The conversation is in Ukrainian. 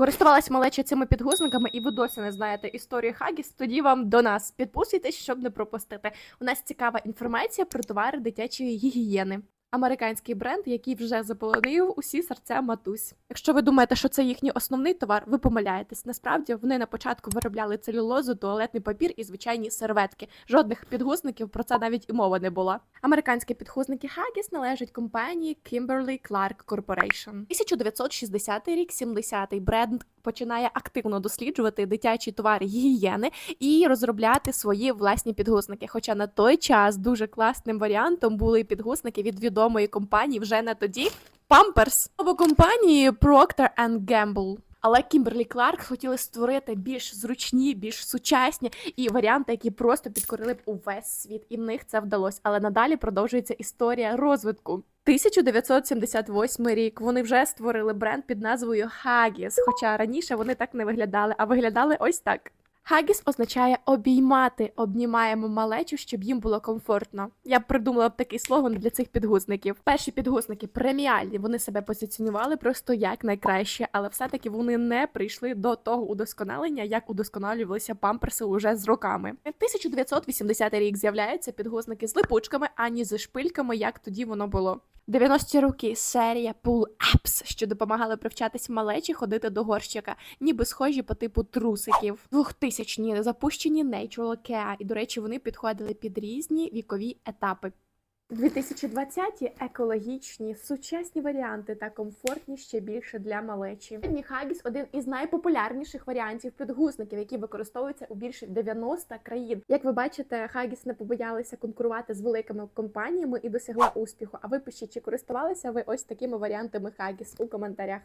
Користувалась малеча цими підгузниками, і ви досі не знаєте історію Хагіс. Тоді вам до нас підписуйтесь, щоб не пропустити. У нас цікава інформація про товари дитячої гігієни. Американський бренд, який вже заполонив усі серця матусь. Якщо ви думаєте, що це їхній основний товар, ви помиляєтесь. Насправді вони на початку виробляли целюлозу, туалетний папір і звичайні серветки. Жодних підгузників про це навіть і мови не було. Американські підгузники Haggis належать компанії Kimberly Clark Corporation. 1960 рік, 70-й бренд починає активно досліджувати дитячі товари гігієни і розробляти свої власні підгузники. Хоча на той час дуже класним варіантом були підгузники від відомої компанії вже на тоді Pampers або компанії Procter Gamble. Але Кімберлі Кларк хотіли створити більш зручні, більш сучасні і варіанти, які просто підкорили б увесь світ, і в них це вдалося. Але надалі продовжується історія розвитку. 1978 рік вони вже створили бренд під назвою Haggis, хоча раніше вони так не виглядали, а виглядали ось так. Haggis означає обіймати, обнімаємо малечу, щоб їм було комфортно. Я б придумала б такий слоган для цих підгузників. Перші підгузники преміальні, вони себе позиціонували просто як найкраще, але все-таки вони не прийшли до того удосконалення, як удосконалювалися памперси уже з роками. 1980 рік з'являються підгузники з липучками, ані зі шпильками, як тоді воно було. 90-ті роки серія Pull Apps, що допомагали привчатись малечі ходити до горщика, ніби схожі по типу трусиків. 2000-ні запущені Natural Care, і, до речі, вони підходили під різні вікові етапи. 2020-ті екологічні, сучасні варіанти та комфортні ще більше для малечі. Хагіс один із найпопулярніших варіантів підгузників, які використовуються у більше 90 країн. Як ви бачите, Хагіс не побоялися конкурувати з великими компаніями і досягла успіху. А ви пишіть, чи користувалися ви ось такими варіантами Хагіс у коментарях.